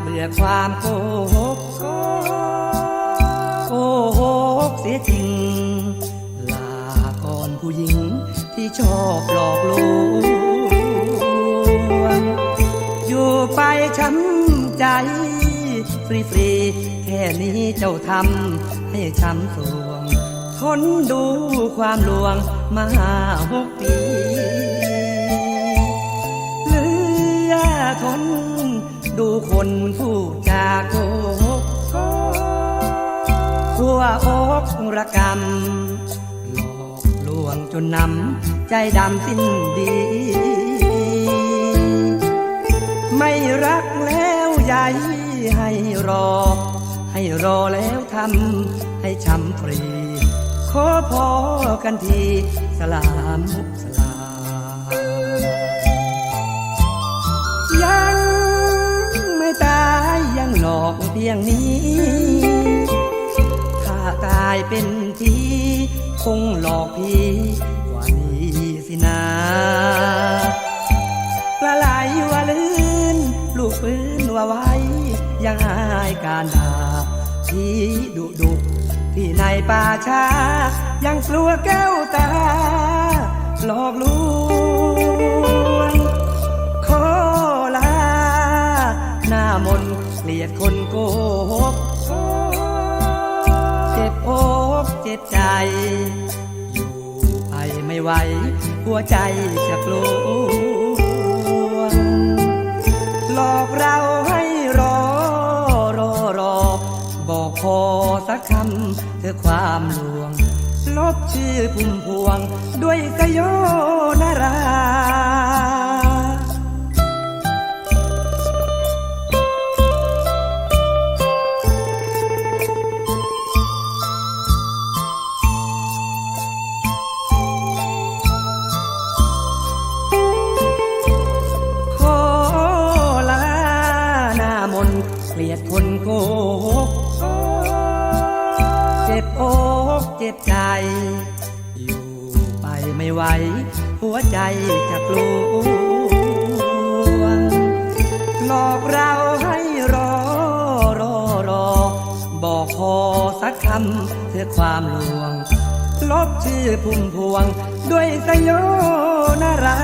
เบื่อความโกหกโกหกเสียจริง ลาก่อนผู้หญิงที่ชอบหลอกลวงอยู่ไปช้ำใจ ฟรีฟรีแค่นี้เจ้าทำให้ช้ำสวง ทนดูความลวงมาหกปี ผู้จาโกหกทั่วอกระกรรมหลอกลวงจนนำใจดำสิ้นดี ไม่รักแล้วใหญ่ให้รอ ให้รอแล้วทำให้ช้ำฟรี ขอพอกันทีสลามมุกสลายั พียงนี้ถ้าตายเป็นทีคงหลอกพี่กว่านี้สินาปลาไหลว่าลื่น ลูกปืนว่าไว้ ยังอายการด่าที่ดุดุที่ในป่าช้า ยังกลัวแก้วตา หลอกลว เกลียดคนโกหกเจ็บอกเจ็บใจ อยู่ไปไม่ไหว หัวใจจะกลัวหลอกเราให้รอ รอรอ บอกพอสักคำเธอความลวง ลบชื่อพุ่มพวง ด้วยสยนารา ยดคนโกหกเจ็บอกเจ็บใจ อยู่ไปไม่ไหว หัวใจจะกลัวหลอกเราให้รอรอรอ บอกพอสักคำเพื่อความลวง ลบชื่อพุ่มพวง ด้วยสยนารา